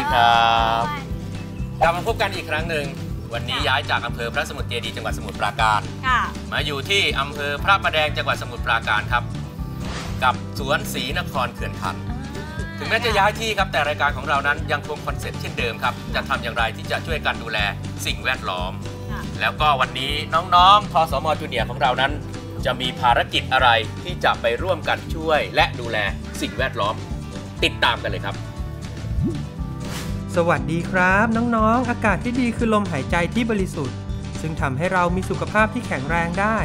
ดีครับกลับมาพบกันอีกครั้งหนึ่ง วันนี้ย้ายจากอำเภอพระสมุทรเจดีย์จังหวัดสมุทรปราการค่ะมาอยู่ที่อำเภอพระประแดงจังหวัดสมุทรปราการครับ กับสวนศรีนครเขื่อนขันธ์ถึงแม้จะย้ายที่ครับแต่รายการของเรานั้นยังคงคอนเซ็ปต์เช่นเดิมครับ จะทำอย่างไรที่จะช่วยกันดูแลสิ่งแวดล้อมค่ะแล้วก็วันนี้น้องๆทสมจูเนียร์ของเรานั้น จะมีภารกิจอะไรที่จะไปร่วมกันช่วย และดูแลสิ่งแวดล้อม ติดตามกันเลยครับ สวัสดีครับ น้องๆ อากาศที่ดีคือลมหายใจที่บริสุทธิ์ ซึ่งทำให้เรามีสุขภาพที่แข็งแรงได้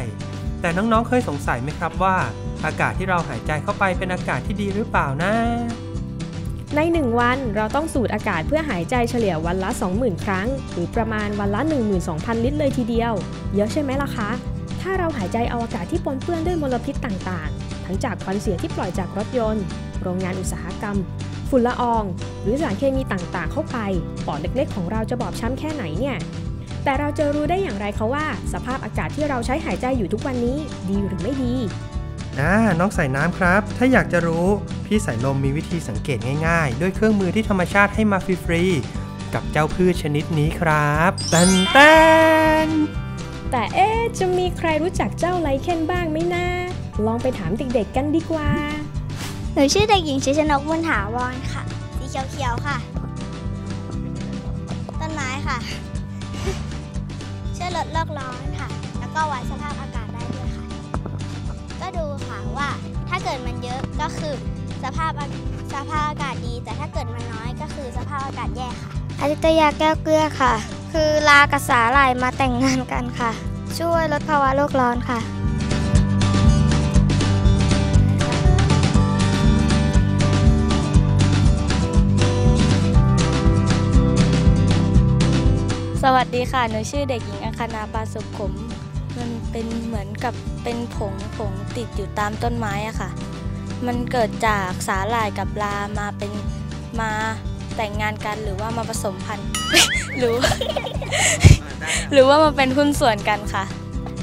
แต่น้องๆ เคยสงสัยไหมครับว่า อากาศที่เราหายใจเข้าไปเป็นอากาศที่ดีหรือเปล่านะ ใน 1 วันเราต้องสูดอากาศเพื่อหายใจเฉลี่ยวันละ 20,000 ครั้ง หรือประมาณวันละ 12,000 ลิตรเลยทีเดียว เยอะใช่ไหมล่ะคะ ถ้าเราหายใจเอาอากาศที่ปนเปื้อนด้วยมลพิษต่างๆ ทั้งจากควันเสียที่ปล่อยจากรถยนต์ โรงงานอุตสาหกรรม ฝุ่นละออง หรือสารเคมีต่างๆ เข้าไป ปอดเล็กๆ ของเราจะบอบช้ำแค่ไหนเนี่ย แต่เราจะรู้ได้อย่างไรคะว่า สภาพอากาศที่เราใช้หายใจอยู่ทุกวันนี้ดีหรือไม่ดีอ่าน้องใส่น้ำครับ ถ้าอยากจะรู้พี่สายลมมีวิธีสังเกตง่ายๆ ด้วยเครื่องมือที่ธรรมชาติให้มาฟรีๆกับเจ้าพืชชนิดนี้ครับตันแตนแต่เอ๊ะจะมีใครรู้จักเจ้าไลเคนบ้างไหมนะลองไปถามเด็กๆกันดีกว่า หนูชื่อเด็กหญิงชิชนกบุญถาวรค่ะ สีเขียวๆค่ะ ต้นไม้ค่ะ ช่วยลดโลกร้อนค่ะ แล้วก็วัดสภาพอากาศได้ด้วยค่ะ ก็ดูค่ะว่าถ้าเกิดมันเยอะก็คือสภาพอาสภาพอากาศดี แต่ถ้าเกิดมันน้อยก็คือสภาพอากาศแย่ค่ะอาทิตยาแก้วเกลือค่ะ คือลากับสาหร่ายมาแต่งงานกันค่ะ ช่วยลดภาวะโลกร้อนค่ะ สวัสดีค่ะ หนูชื่อเด็กหญิงอังคณาปาสุขม มันเป็นเหมือนกับเป็นผงผงติดอยู่ตามต้นไม้อะค่ะ มันเกิดจากสาหร่ายกับปลามาเป็นมาแต่งงานกันหรือว่ามาผสมพันธุ์หรือหรือว่ามาเป็นหุ้นส่วนกันค่ะ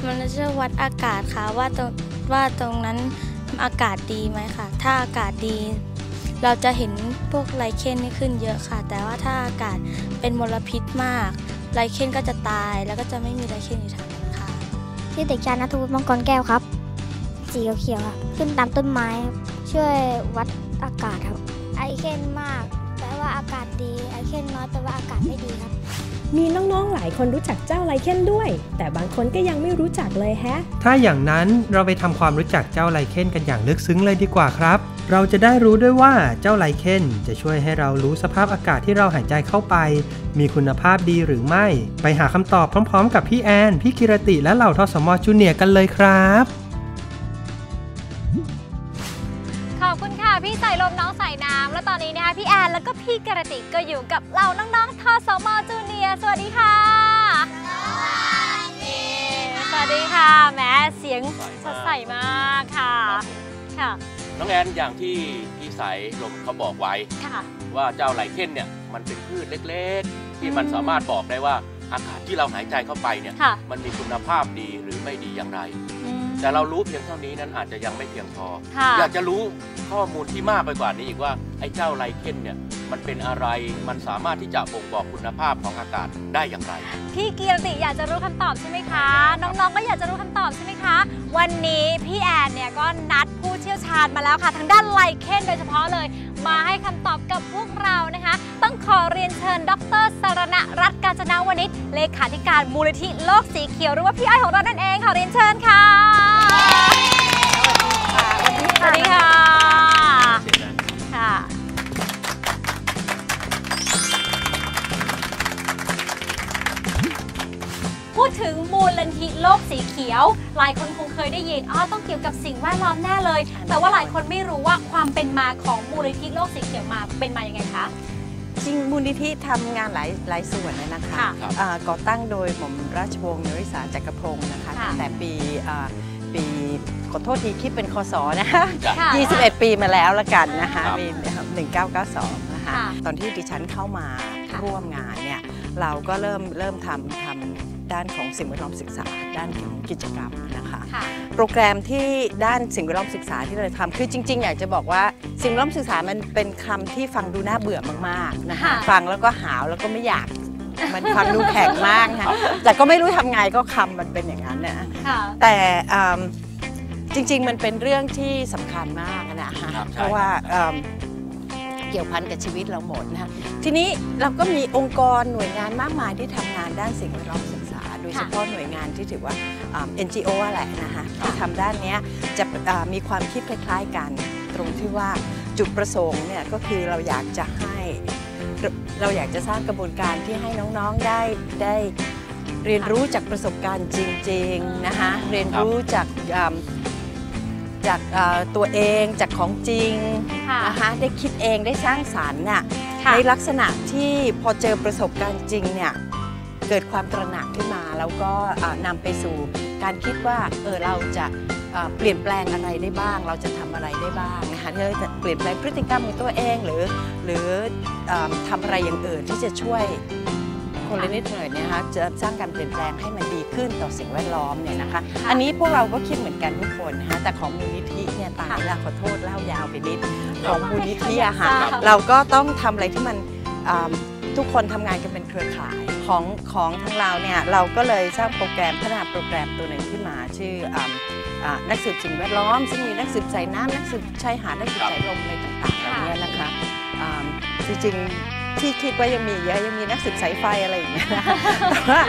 มันจะวัดอากาศค่ะว่าตรงว่าตรงนั้นอากาศดีไหมค่ะ ถ้าอากาศดี เราจะเห็นพวกไลเคนนี่ขึ้นเยอะค่ะ แต่ว่าถ้าอากาศเป็นมลพิษมาก ไลเคนก็จะตายแล้วก็จะไม่มีไลเคนอยู่ทางนั้นค่ะชื่อเด็กชายนัทวุฒิมังกรแก้วครับ สีเขียวๆครับขึ้นตามต้นไม้ครับช่วยวัดอากาศครับ ไอเคนมากแปลว่าอากาศดี ไอเคนน้อยแปลว่าอากาศไม่ดีครับ มีน้องๆหลายคนรู้จักเจ้าไลเคนด้วย แต่บางคนก็ยังไม่รู้จักเลยแฮะ ถ้าอย่างนั้นเราไปทำความรู้จักเจ้าไลเคนกันอย่างลึกซึ้งเลยดีกว่าครับ เราจะได้รู้ด้วยว่าเจ้าไลเคนจะช่วยให้เรารู้สภาพอากาศที่เราหายใจเข้าไป มีคุณภาพดีหรือไม่ ไปหาคำตอบพร้อมๆ กับพี่แอน พี่กิรติและเหล่าทสมจูเนียร์กันเลยครับ ขอบคุณค่ะ พี่สายลมน้องสายน้ำและตอนนี้นะคะพี่แอนแล้วก็พี่กระติกก็อยู่กับเราน้องๆทสมจูเนียร์สวัสดีค่ะ สวัสดีค่ะแหมเสียงสดใสมากค่ะค่ะ น้องแอนอย่างที่พี่สายลมเขาบอกไว้ ค่ะ ว่าเจ้าไลเคนเนี่ยมันเป็นพืชเล็กๆ ที่มันอืมสามารถบอกได้ว่าอากาศที่เราหายใจเข้าไปเนี่ยค่ะ มันมีคุณภาพดีหรือไม่ดีอย่างไร อืมแต่เรารู้เพียงเท่านี้นั้นอาจจะยังไม่เพียงพอ ค่ะ อยากจะรู้ข้อมูลที่มากไปกว่านี้อีกว่าไอ้เจ้าไลเคนเนี่ย มันเป็นอะไร มันสามารถที่จะบ่งบอกคุณภาพของอากาศได้อย่างไร พี่กีรติอยากจะรู้คำตอบใช่ไหมคะ น้องๆ ก็อยากจะรู้คำตอบใช่ไหมคะ วันนี้พี่แอนเนี่ยก็นัดผู้เชี่ยวชาญมาแล้วค่ะ ทางด้านไลเคนโดยเฉพาะเลย มาให้คำตอบกับพวกเรานะคะ ต้องขอเรียนเชิญ ดรสรณรัตน์กาญจนาวนิชเลขาธิการมูลนิธิโลกสีเขียวหรือว่าพี่อ้อยของเรานั่นเองขอเรียนเชิญค่ะ สวัสดีค่ะค่ะ ดถึงมูลนิธิโลกสีเขียว หลายคนคงเคยได้ยินอ๋อต้องเกี่ยวกับสิ่งแวดล้อมแน่เลย แต่ว่าหลายคนไม่รู้ว่าความเป็นมาของมูลนิธิโลกสีเขียวมาเป็นมายังไงคะริงๆมูลนิธิทำงานหลายหลายส่วนเลยนะคะค่ะครับอ่าก่อตั้งโดยหม่อมราชวงศ์นริศาจักรพงศ์นะคะค่ะตั้งแต่ปีอ่าปีขอโทษทีคิดเป็นคศนะคะจ้ะค่ะ21 ปีมาแล้วละกันนะคะครับมี1992 นะคะค่ะตอนที่ดิฉันเข้ามาค่ะร่วมงานเนี่ย เราก็เริ่มเริ่มทำทำ ด้านของสิ่งแวดล้อมศึกษา ด้านของกิจกรรมนะคะค่ะโปรแกรมที่ด้านสิ่งแวดล้อมศึกษาที่เราทำคือจริง ๆ อยากจะบอกว่าสิ่งแวดล้อมศึกษามันเป็นคำที่ฟังดูน่าเบื่อมากๆนะคะค่ะฟังแล้วก็หาวแล้วก็ไม่อยากมันฟังดูแข็งมากนะคะแต่ก็ไม่รู้ทำไงก็คำมันเป็นอย่างนั้นนะค่ะแต่อืมจริง ๆ มันเป็นเรื่องที่สำคัญมากนะคะครับใช่เพราะว่าอืมเกี่ยวพันกับชีวิตเราหมดนะคะทีนี้เราก็มีองค์กรหน่วยงานมากมายที่ทำงานด้านสิ่งแวดล้อมศึกษาโดย เฉพาะหน่วยงานที่ถือว่าอ่า NGO อะแหละนะคะที่ทำด้านเนี้ยจะอ่ามีความคิดคล้าย ๆกัน ตรงที่ว่าจุดประสงค์เนี่ยก็คือเราอยากจะให้เราเราอยากจะสร้างกระบวนการที่ให้น้องๆได้ได้เรียนรู้จากประสบการณ์จริงๆนะคะเรียนรู้จากอ่าจากอ่าตัวเองจากของจริงค่ะนะคะได้คิดเองได้สร้างสารรค์น่ะค่ะในลักษณะที่พอเจอประสบการณ์จริงเนี่ย เกิดความตระหนักขึ้นมา แล้วก็อ่านำไปสู่การคิดว่าเออเราจะอ่าเปลี่ยนแปลงอะไรได้บ้าง เราจะทำอะไรได้บ้างนะคะที่เราจะเปลี่ยนแปลงพฤติกรรมของตัวเองหรือ หรืออ่าทำอะไรอย่างอื่นที่จะช่วยคนละนิดหน่อยเนี่ยนะคะจะสร้างการเปลี่ยนแปลงให้มันดีขึ้นต่อสิ่งแวดล้อมเนี่ยนะคะ อันนี้พวกเราก็คิดเหมือนกันทุกคนนะคะแต่ของมูลนิธิเนี่ยตายละขอโทษเล่ายาวไปนิดของมูลนิธิอะค่ะครับเราก็ต้องทำอะไรที่มันอ่า ทุกคนทำงานกันเป็นเครือข่ายของของทางเราเนี่ยเราก็เลยสร้างโปรแกรมพัฒนาโปรแกรมตัวหนึ่งขึ้นมาชื่ออนักสืบสิ่งแวดล้อม ซึ่งมีนักสืบสายน้ำนักสืบชายหาดนักสืบสายลมอะไรต่างๆเหล่านี้นะคะอ่าจริงๆที่คิดว่ายังมีเยอะยังมีนักสืบสายไฟอะไรอย่างเงี้ยนะคะแต่ว่า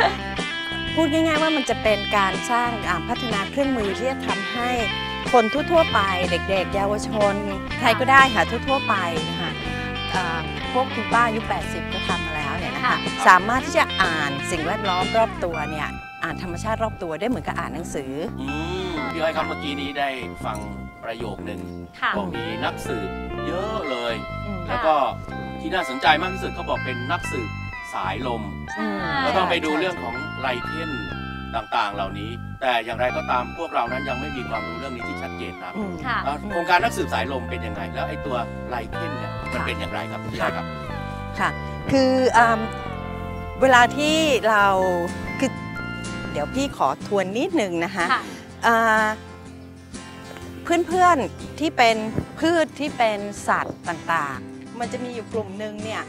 พูดง่าย ๆ ว่ามันจะเป็นการสร้างพัฒนาเครื่องมือที่จะทำให้คนทั่วๆไป เด็กๆเยาวชน ใครก็ได้ค่ะทั่วๆไปนะคะ พวกคุณป้าอายุ 80 ก็ทำมาแล้วเนี่ยนะคะค่ะสามารถที่จะอ่านสิ่งแวดล้อมรอบตัวเนี่ยอ่านธรรมชาติรอบตัวได้เหมือนกับอ่านหนังสืออืมพี่อ้อยครับเมื่อกี้นี้ได้ฟังประโยคหนึ่งค่ะบอกมีนักสืบเยอะเลยอืมแล้วก็ที่น่าสนใจมากที่สุดเขาบอกเป็นนักสืบสายลมอืมก็ต้องไปดูเรื่องของไลเคนต่างๆ เหล่านี้ แต่อย่างไรก็ตามพวกเรานั้นยังไม่มีความรู้เรื่องนี้ที่ชัดเจนครับอืมค่ะเอ่อโครงการนักสืบสายลมเป็นยังไง แล้วไอ้ตัวไลเคนเนี่ย มันเป็นอย่างไรครับพี่อ้อยครับ ค่ะ คืออืมเวลาที่เราคือเดี๋ยวพี่ขอทวนนิดนึงนะคะค่ะอ่าเพื่อนๆที่เป็นพืชที่เป็นสัตว์ต่างๆ มันจะมีอยู่กลุ่มหนึ่งเนี่ย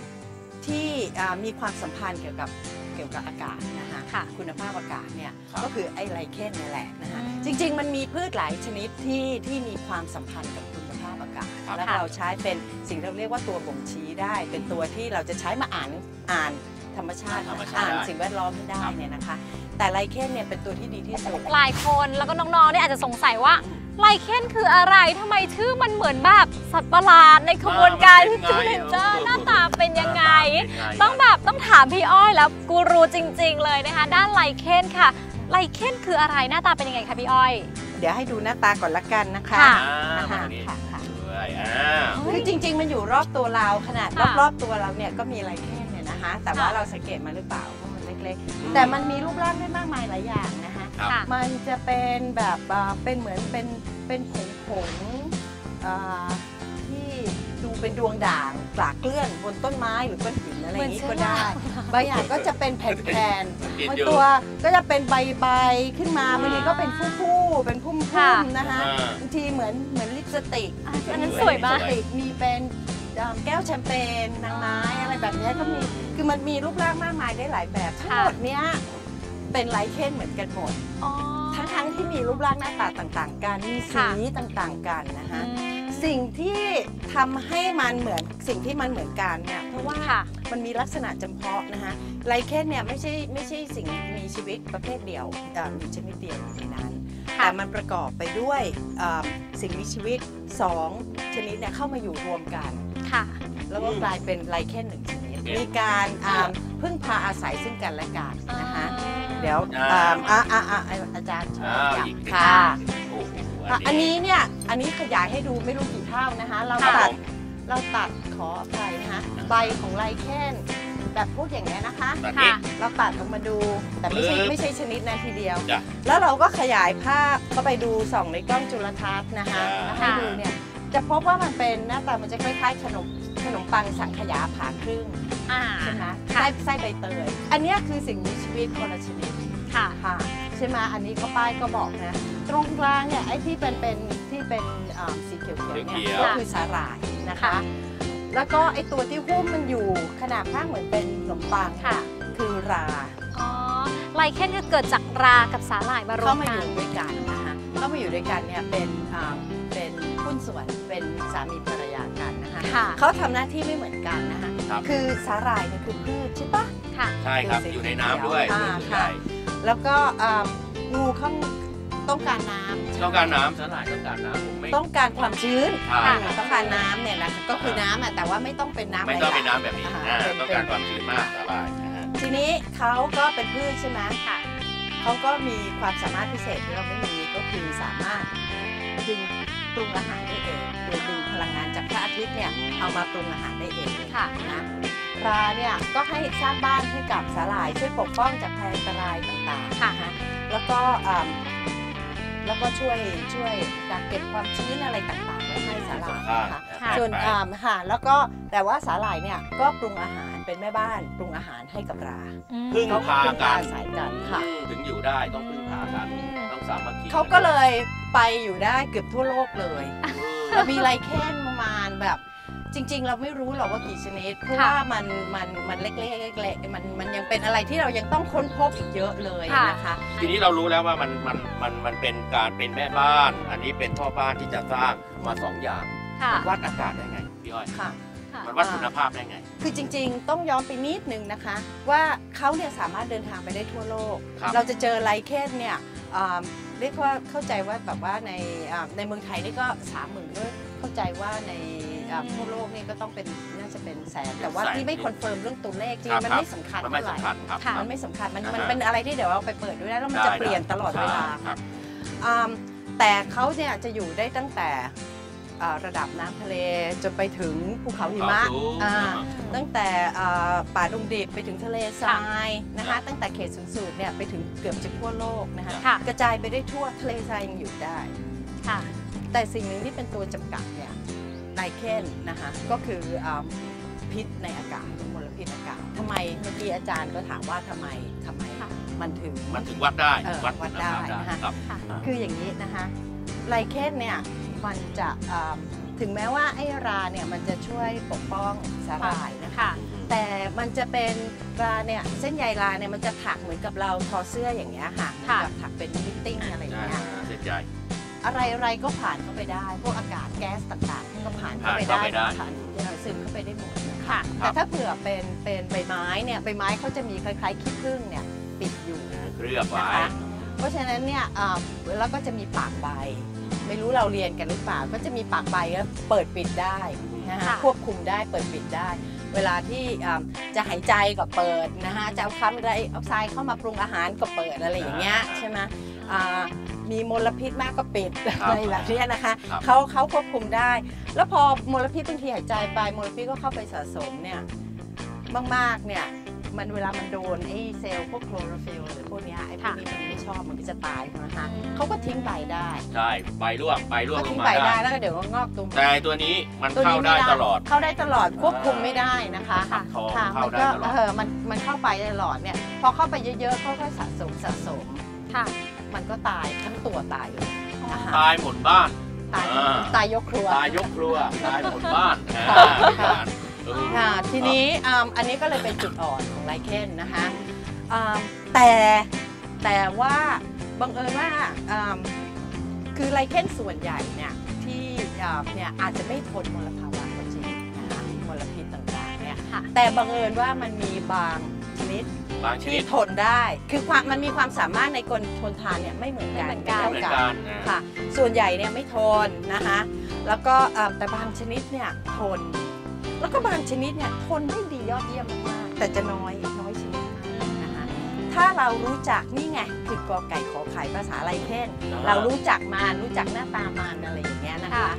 ที่อ่ามีความสัมพันธ์เกี่ยวกับเกี่ยวกับอากาศนะคะค่ะคุณภาพอากาศเนี่ยครับก็คือไอ้ไลเคนนี่แหละนะคะอืมจริงๆ มันมีพืชหลายชนิดที่ที่มีความสัมพันธ์กับ แล้วเราใช้เป็นสิ่งที่เราเรียกว่าตัวบ่งชี้ได้ เป็นตัวที่เราจะใช้มาอ่านอ่านธรรมชาติธรรมชาติ อ่านได้สิ่งแวดล้อมให้ได้เนี่ยนะคะ แต่ไลเคนเนี่ยเป็นตัวที่ดีที่สุด หลายคนแล้วก็น้องๆเนี่ยอาจจะสงสัยว่าไลเคนคืออะไรทำไมชื่อมันเหมือนแบบสัตว์ประหลาดในขบวนการที่จูเลนเจอร์หน้าตาเป็นยังไง ต้องแบบต้องถามพี่อ้อยแล้วกูรูจริง ๆ เลยนะคะ ด้านไลเคนค่ะ ไลเคนคืออะไรหน้าตาเป็นยังไงคะพี่อ้อย เดี๋ยวให้ดูหน้าตาก่อนละกันนะคะค่ะอ่านะคะมาตรงนี้ค่ะ ค่ะด้วยอ่า คือจริง ๆ มันอยู่รอบตัวเราขนาดค่ะรอบๆตัวเราเนี่ยก็มีไลเคนเนี่ยนะคะ แต่ว่าค่ะ เราสังเกตมาหรือเปล่าว่ามันเล็กๆ แต่มันมีรูปร่างได้มากมายหลายอย่างนะคะ ครับ ค่ะ มันจะเป็นแบบอ่าเป็นเหมือนเป็นเป็นผงผงๆอ่าที่ดู เป็นดวงด่างกลากเกลื่อนบนต้นไม้หรือก้อนหินอะไรอย่างนี้ก็ได้บางอย่างก็จะเป็นแผ่นติดๆบางอยู่ตัวก็จะเป็นใบๆขึ้นมาบางทีก็เป็นฟู่ๆเป็นพุ่มค่ะๆนะคะอ่าบางทีเหมือนเหมือนลิปสติกอะอันนั้นสวยมากลิปสติกมีเป็นเอิ่มแก้วแชมเปญนางไม้อะไรแบบเนี้ยก็มีคือมันมีรูปร่างมากมายได้หลายแบบทั้งหมดเนี้ยเป็นไลเคนเหมือนกันหมดอ๋อทั้งๆที่มีรูปร่างหน้าตาต่างๆ กันมีค่ะสีต่างๆ กันนะคะอืม สิ่งที่ทำให้มันเหมือนสิ่งที่มันเหมือนกันเนี่ยเพราะว่าค่ะ มันมีลักษณะจำเพาะนะคะไลเคนเนี่ยไม่ใช่ไม่ใช่สิ่งมีชีวิตประเภทเดียวเอ่อมีชนิดเดียวอยู่ในนั้น ค่ะ แต่มันประกอบไปด้วยเอ่อสิ่งมีชีวิต 2 ชนิดเนี่ยเข้ามาอยู่รวมกัน ค่ะ แล้วก็อืมกลายเป็นไลเคนหนึ่งชนิดโอเคมีการอ่าพึ่งพาอาศัยซึ่งกันและกันนะคะ เดี๋ยวอ่าอ่าอ่าอ่าอ่าอาจารย์ช่วยอ้าวจับอีกค่ะโอ้โหอะ อันนี้เนี่ยอันนี้ขยายให้ดูไม่รู้กี่เท่านะคะเราครับตัผดมเราตัดขออภัยนะคะใบของไลเคนแบบพวกอย่างเงี้ยนะคะแบบนี้เราตัดออกมาดูแต่ไม่ใช่ปึ๊บไม่ใช่ชนิดนั้นทีเดียว จ้ะแล้วเราก็ขยายภาพเข้าไปดูส่องในกล้องจุลทรรศน์นะคะอ่าแล้วให้ดูเนี่ยจะพบว่ามันเป็นหน้าตามันจะคล้ายๆขนมขนมปังสังขยาผ่าครึ่งอ่า ใช่ไหมค่ะไส้ไส้ใบเตย อันเนี้ยคือสิ่งมีชีวิตคนละชนิดค่ะ ค่ะ ใช่ไหมอันนี้ก็ป้ายก็บอกนะ ตรงกลางเนี่ยไอ้ที่เป็นเป็นที่เป็นอ่าสีเขียวๆเนี่ยเขียวๆ ก็คือสาหร่ายนะคะ ค่ะ แล้วก็ไอ้ตัวที่หุ้มมันอยู่ขนาดข้างเหมือนเป็นขนมปังค่ะ คือราอ๋อไลเคนก็เกิดจากรากับสาหร่ายมารวเข้ามมาอกัน ยู่ด้วยกันนะคะเข้ามาอยู่ด้วยกันเนี่ยเป็นอ่าเป็นหุ้นส่วนเป็นสามีภรรยากันนะคะ ค่ะ เขาทำหน้าที่ไม่เหมือนกันนะคะครับคือสาหร่ายเนี่ยคือพืชใช่ปะ ค่ะ ใช่ครับดูสิอยู่ในน้ำด้วยอ่าส่วนใหค่ะญ่แล้วก็อ่างูเขาต้องการน้ำต้องการน้ำสลายต้องการน้ำผมไม่ต้องการความชื้นใช่อ่าต้องการน้ำเนี่ยนะคะก็คือน้ำอะแต่ว่าไม่ต้องเป็นน้ำไม่ต้องเป็นไหลน้ำแบบนี้อ่าอ่าเป็นต้องการความชื้นมากสบายนะฮะทีนี้เขาก็เป็นพืชใช่ไหมค่ะเขาก็มีความสามารถพิเศษที่เราไม่มีก็คือสามารถดึงปรุงอาหารได้เองโดยดึงพลังงานจากพระอาทิตย์เนี่ยเอามาปรุงอาหารได้เองค่ะ นะ ราเนี่ยก็ให้สร้างบ้านให้กับสาหร่ายช่วยปกป้องจากภัยอันตรายต่างๆค่ะนแล้วก็อ่าแล้วก็ช่วยช่วยกักเก็บความชื้นอะไรต่างๆไว้ให้สาหร่ายนะคะค่ะส่วนไปอ่าค่ะแล้วก็แต่ว่าสาหร่ายเนี่ยก็ปรุงอาหารเป็นแม่บ้านปรุงอาหารให้กับราอืมพึ่งเขาพาพึ่งกัพานอาศัยกันค่ะ ถึงอยู่ได้ต้องพึ่งพากันอืมต้องสามัคคีเขาก็เลยไปอยู่ได้เกือบทั่วโลกเลยเออมีไลเคนประมาณแบบ จริง ๆ เราไม่รู้หรอกว่ากี่ชนิดเพราะค่ะว่ามันมันมันเล็กๆเล็กๆมันมันยังเป็นอะไรที่เรายังต้องค้นพบอีกเยอะเลยค่ะนะคะ ทีนี้เรารู้แล้วว่ามันมันมันมันเป็นการเป็นแม่บ้าน อันนี้เป็นพ่อบ้านที่จะสร้างมาสองอย่างค่ะมันวัดอากาศได้ไงพี่อ้อยค่ะค่ะ มันวัดคุณภาพได้ไง คือจริง ๆ ต้องย้อนไปนิดนึงนะคะ ว่าเขาเนี่ยสามารถเดินทางไปได้ทั่วโลก ครับ เราจะเจอไลเคนเนี่ยอ่าเรียกว่าเข้าใจว่าแบบว่าในอ่าในเมืองไทยนี่ก็สามหมื่นด้วยเข้าใจว่าใน อ่าทั่วโลกนี่ก็ต้องเป็นน่าจะเป็นแสน แต่ว่าแสนที่ไม่คอนเฟิร์มเรื่องตัวเลขจริงครับมันครับไม่สำคัญมันไม่เท่าไหร่สำคัญครับค่ะมันไม่สำคัญมันอ่าฮะมันเป็นอะไรที่เดี๋ยวเราไปเปิดดูได้แล้วมันจะได้เปลี่ยนตลอดเวลาครับอ่าแต่เขาเนี่ยจะอยู่ได้ตั้งแต่อ่าระดับน้ำทะเลจนไปถึงภูเขาหิมะภูเขาสูงอ่าอ่าตั้งแต่อ่าป่าดงดิบไปถึงทะเลทรายนะครัคะบตั้งแต่เขตศูนย์สูตรเนี่ยไปถึงเกือบจะทั่วโลกนะคะค่ะ กระจายไปได้ทั่วทะเลทรายยังอยู่ได้ ค่ะ แต่สิ่งหนึ่งที่เป็นตัวจำกัดเนี่ย ไนเคนนะคะก็คืออ่าพิษในอากาศมลพิษอากาศทำไมเมื่อกี้อาจารย์ก็ถามว่าทำไมทำไมค่ะมันถึงมันถึงวัดได้เออวัดวัดคุณได้ภาพได้นะคะครับค่ะคืออย่างนี้นะคะไลเคนเนี่ยมันจะอ่าถึงแม้ว่าไอ้ราเนี่ยมันจะช่วยปกป้องสาหร่ายนะคะค่ะแต่มันจะเป็นราเนี่ยเส้นใยราเนี่ยมันจะถักเหมือนกับเราทอเสื้ออย่างเงี้ยค่ะเหมือนกับถักเป็นนิตติ้งอะไรอย่างอ่าเงี้ยเส้นใหญ่ อะไรอะไรก็ผ่านเข้าไปได้ พวกอากาศแก๊สต่างๆก็ผ่านเข้าไปผ่านได้เข้าไปได้ผ่านซึมเข้าไปได้หมดนะคะค่ะแต่ถ้าเผื่อเป็นเป็นใบไม้เนี่ยใบไม้เขาจะมีคล้ายๆขี้ผึ้งเนี่ยปิดอยู่ เคลือบไว้ นะคะเพราะฉะนั้นเนี่ยอ่าแล้วก็จะมีปากใบ ไม่รู้เราเรียนกันหรือเปล่า ก็จะมีปากใบก็เปิดปิดได้นะคะค่ะ ควบคุมได้เปิดปิดได้ เวลาที่อ่าจะหายใจก็เปิดนะคะจะเอาคาร์บอนไดออกไซด์เข้ามาปรุงอาหารก็เปิดอะไรอย่างเงี้ยใช่ไหมอ่า มีมลพิษมากก็ปิดครับอะไรแบบเนี้ยนะคะครับ เขาเขาควบคุมได้ แล้วพอมลพิษบางทีหายใจไปมลพิษก็เข้าไปสะสมเนี่ยมากๆเนี่ยมันเวลามันโดนไอ้เซลล์พวกโคลอโรฟิลหรือพวกเนี้ยไอ้พวกนี้มันไม่ชอบมันก็จะตายใช่ไหมคะอืมเขาก็ทิ้งใบได้ใช่ใบร่วงใบร่วงก็ลทิ้งงมาใบได้ได้ แล้วก็เดี๋ยวก็งอกตูมแต่ตัวนี้มันตัวเข้านี้ได้ม่ตลอด เข้าได้ตลอดควบคุมไม่ได้นะคะค่ะ ทองค่ะเข้ามันได้ก็ตลอด เออมันมันเข้าไปตลอดเนี่ยพอเข้าไปเยอะๆค่อยๆสะสมสะสม ค่ะ มันก็ตายทั้งตัวตายเลยนะคะตายหมดบ้าน ตายอ่า ตายยกครัว ตายยกครัว ตายหมดบ้านค่ะอ่าเออค่ะทีนี้อ่าอันนี้ก็เลยเป็นจุดอ่อนของไลเคนนะคะอ่าแต่แต่ว่าบังเอิญว่าอ่าคือไลเคนส่วนใหญ่เนี่ยที่อ่าเนี่ยอาจจะไม่ทนมลภาวะก็จริงนะคะมลพิษต่างๆเนี่ยค่ะ แต่บังเอิญว่ามันมีบางชนิด บางชที่นิดทนได้ คือความมันมีความสามารถในคนทนทานเนี่ยไม่เหมือนกันไม่เหมือนกันท่าเหมือนกันนะ ค่ะ ส่วนใหญ่เนี่ยไม่ทนนะคะแล้วก็เอ่อแต่บางชนิดเนี่ยทน แล้วก็บางชนิดเนี่ยทนได้ดียอดเยี่ยมมากๆแต่จะน้อยน้อยชนิดมากนะคะถถ้าเรารู้จักนี่ไงคือกอไก่ขอไข่ภาษาไลเคนอ่าเรารู้จักมันรู้จักหน้าตามันอะไรอย่างเงี้ยนะคะ ค่ะ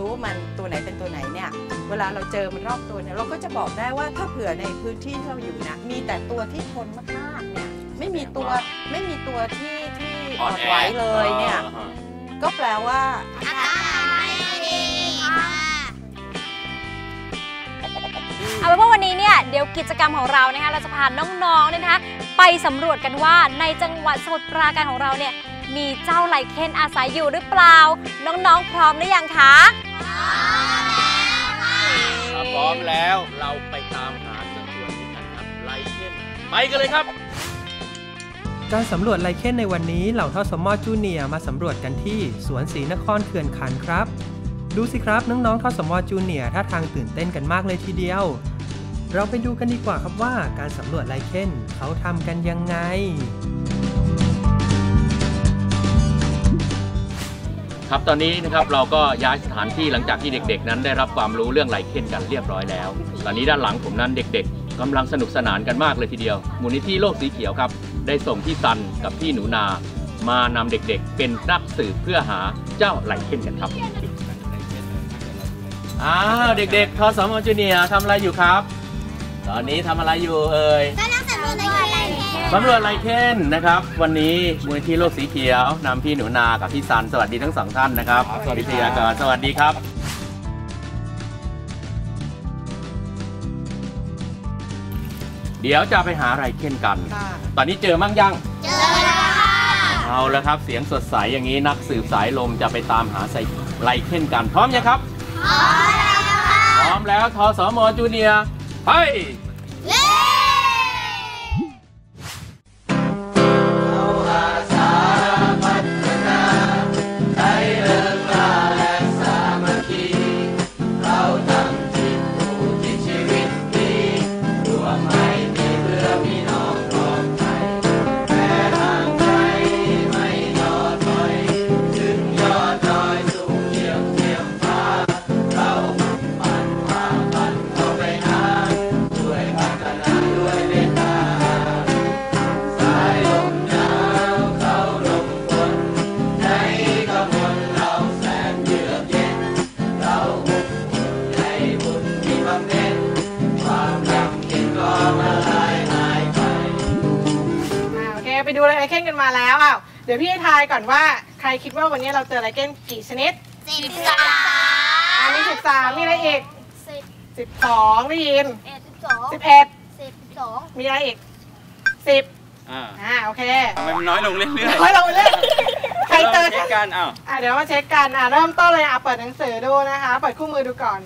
รู้ว่ามันตัวไหนเป็นตัวไหนเนี่ยเวลาเราเจอมันรอบตัวเนี่ยเราก็จะบอกได้ว่าถ้าเผื่อในพื้นที่ที่เราอยู่นะมีแต่ตัวที่ทนมากๆเนี่ยไม่มีตัวไม่มีตัวที่ที่อ่อนไหวเลยเนี่ยก็แปลว่าอากาศไม่ดีค่ะเอาเป็นว่าวันนี้เนี่ยเดี๋ยวกิจกรรมของเรานะคะเราจะพาน้องๆเนี่ยนะคะไปสำรวจกันว่าในจังหวัดสมุทรปราการของเราเนี่ย มีเจ้าไลเคนอาศัยอยู่หรือเปล่า น้องๆพร้อมหรือยังคะถ้าพร้อมแล้วเราไปตามหาเจ้าตัวนี้กันครับไลเคนไปกันเลยครับ การสำรวจไลเคนในวันนี้เหล่าทศมอจูเนียร์มาสำรวจกันที่สวนศรีนครเขื่อนขันธ์ครับ ดูสิครับน้องๆทศมอจูเนียร์ท่าทางตื่นเต้นกันมากเลยทีเดียว เราไปดูกันดีกว่าครับว่าการสำรวจไลเคนเขาทำกันยังไง ครับตอนนี้นะครับเราก็ย้ายสถานที่หลังจากที่เด็ก ๆ นั้นได้รับความรู้เรื่องไลเคนกันเรียบร้อยแล้ว ตอนนี้ด้านหลังผมนั้นเด็ก ๆกำลังสนุกสนานกันมากเลยทีเดียว มูลนิธิโลกสีเขียวครับ ได้ส่งพี่ซันกับพี่หนูนา มานำเด็กๆ เป็นนักสืบเพื่อหาเจ้าไลเคนกันครับอ้าวเด็กๆทอสมจูเนียร์ทำอะไรอยู่ครับ ตอนนี้ทำอะไรอยู่เอ่ยก็นั่งสำรวจอะไรกัน สำรวจไลเคนนะครับ วันนี้มูลนิธิโลกสีเขียวนำพี่หนูนากับพี่ซันสวัสดีทั้งสองท่านนะครับสวัสดีครับสวัสดีครับเดี๋ยวจะไปหาไลเคนกัน ตอนนี้เจอมั่งยัง เจอแล้วค่ะเอาแล้วครับ เสียงสดใสอย่างนี้นักสืบสายลมจะไปตามหาไซไลเคนกัน พร้อมยังครับ พร้อมแล้วทอสมจูเนียร์ไป นกันมาแล้วอ้าวเดี๋ยวพี่ให้ทายก่อนว่าใครคิดว่าวันนี้เราเจอไลเคนกี่ชนิดสิบสามอันนี้สิบสามมีอะไรอีกสิบสิบสองได้ยินเอ็ดสิบสองสิบเอ็ดสิบสองมีอะไรอีกสิบอ่าอ่าโอเคทำไมมันน้อยลงเรื่อยๆค่อยลงไปเรื่อยใครเจอเช็คกันอ้าวอะเดี๋ยวมาเช็คกันอะเริ่มต้นเลยอะเปิดหนังสือดูนะคะ เปิดคู่มือดูก่อน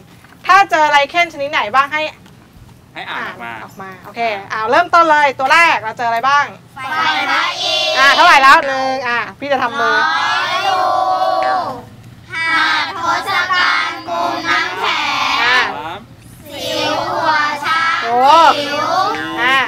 ถ้าเจอไลเคนชนิดไหนบ้างให้ ให้อ่านออกมาออกมาโอเคอ่าเริ่มต้นเลยตัวแรกเราเจออะไรบ้างไฟพระอินทร์อ่าเท่าไหร่แล้วหนึ่งอะพี่จะทำมือดูหาทศกัณฐ์กลุ่มน้ำแข็งอ่าสามสิวหัวช้างโอ้สิวอ่า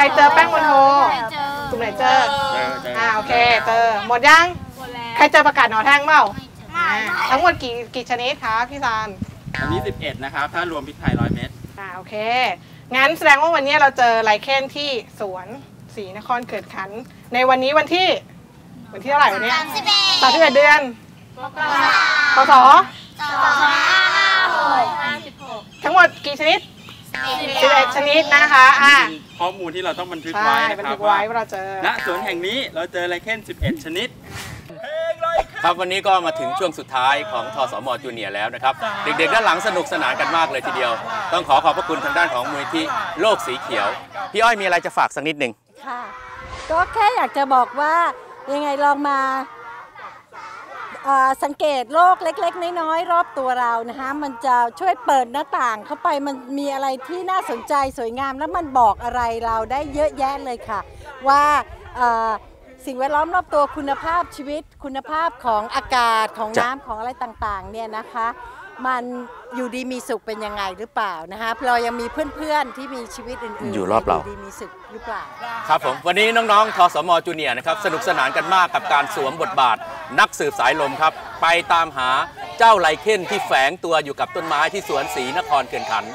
รเจอแป้งบนโทเจอกลุ่มไหนเจอเจอเจออ่าโอเคเจอหมดยังใครเจอประกาศหนอแท่งเปล่าไม่อ่าทั้งหมดกี่กี่ชนิดคะพี่ซานอันนี้ 11 นะครับ ถ้ารวมพริกไทยร้อยเม็ดอ่าโอเค งั้นแสดงว่าวันนี้เราเจอไลเคนที่สวนศรีนครเกิดขันธ์ในวันนี้วันที่ วันที่เท่าไหร่วันนี้สามสิบเอ็ดสามสิบเอ็ดเดือนพศสองห้าหกห้าสิบหกทั้งหมดกี่ชนิด สิบ11ชนิดนะคะอ่าเป็นข้อมูลที่เราต้องบันทึกใช่ไว้นะบันครัทึบกไว้ว่าเราเจอ ณสวนแห่งนี้เราเจอไลเคน11 ชนิด ครับวันนี้ก็มาถึงช่วงสุดท้ายของทสมจูเนียร์แล้วนะครับ เด็กๆด้านหลังสนุกสนานกันมากเลยทีเดียว ต้องขอขอบพระคุณทางด้านของมูลที่โลกสีเขียว พี่อ้อยมีอะไรจะฝากสักนิดหนึ่ง ค่ะก็แค่อยากจะบอกว่ายังไงลองมาเอ่อ สังเกตโลกเล็ก ๆ น้อยๆรอบตัวเรานะคะมันจะช่วยเปิดหน้าต่างเข้าไปมันมีอะไรที่น่าสนใจสวยงามแล้วมันบอกอะไรเราได้เยอะแยะเลยค่ะ ว่าเอ่อสิ่งแวดล้อมรอบตัวคุณภาพชีวิต คุณภาพของอากาศของจ้ะน้ำของอะไรต่างๆเนี่ยนะคะ มันอยู่ดีมีสุขเป็นยังไงหรือเปล่านะคะเรายังมีเพื่อนๆที่มีชีวิตอื่นๆอยู่รอบเราดีมีสุขหรือเปล่าครับผมวันนี้น้องๆทสมจูเนียร์นะครับสนุกสนานกันมากกับการสวมบทบาท นักสืบสายลมครับ ไปตามหาเจ้าไลเคนที่แฝงตัวอยู่กับต้นไม้ที่สวนศรีนครเขื่อนขันธ์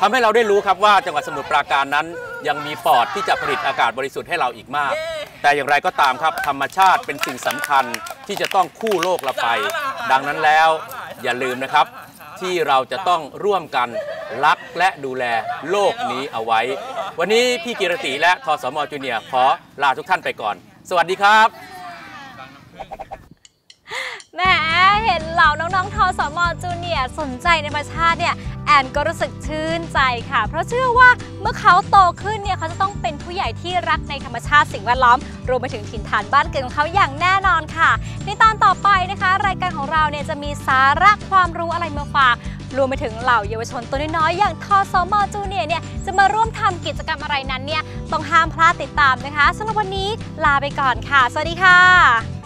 ทำให้เราได้รู้ครับว่าจังหวัดสมุทรปราการนั้น ยังมีปอดที่จะผลิตอากาศบริสุทธิ์ให้เราอีกมาก แต่อย่างไรก็ตามครับธรรมชาติเป็นสิ่งสำคัญที่จะต้องคู่โลกเราไป ดังนั้นแล้วอย่าลืมนะครับ ที่เราจะต้องร่วมกันรักและดูแลโลกนี้เอาไว้ วันนี้พี่กิรติและทสมจูเนียร์ขอลาทุกท่านไปก่อน สวัสดีครับ แหมเห็นเหล่าน้องๆทสมจูเนียสนใจในธรรมชาติเนี่ยแอนก็รู้สึกชื่นใจค่ะ เพราะเชื่อว่าเมื่อเขาโตขึ้นเนี่ยเขาจะต้องเป็นผู้ใหญ่ที่รักในธรรมชาติสิ่งแวดล้อม รวมไปถึงถิ่นฐานบ้านเกิดของเขาอย่างแน่นอนค่ะ ในตอนต่อไปนะคะ รายการของเราเนี่ยจะมีสาระความรู้อะไรมาฝาก รวมไปถึงเหล่าเยาวชนตัวน้อยๆอย่างทสมจูเนียเนี่ยจะมาร่วมทำกิจกรรมอะไรนั้นเนี่ยต้องห้ามพลาดติดตามนะคะสำหรับวันนี้ลาไปก่อนค่ะ สวัสดีค่ะ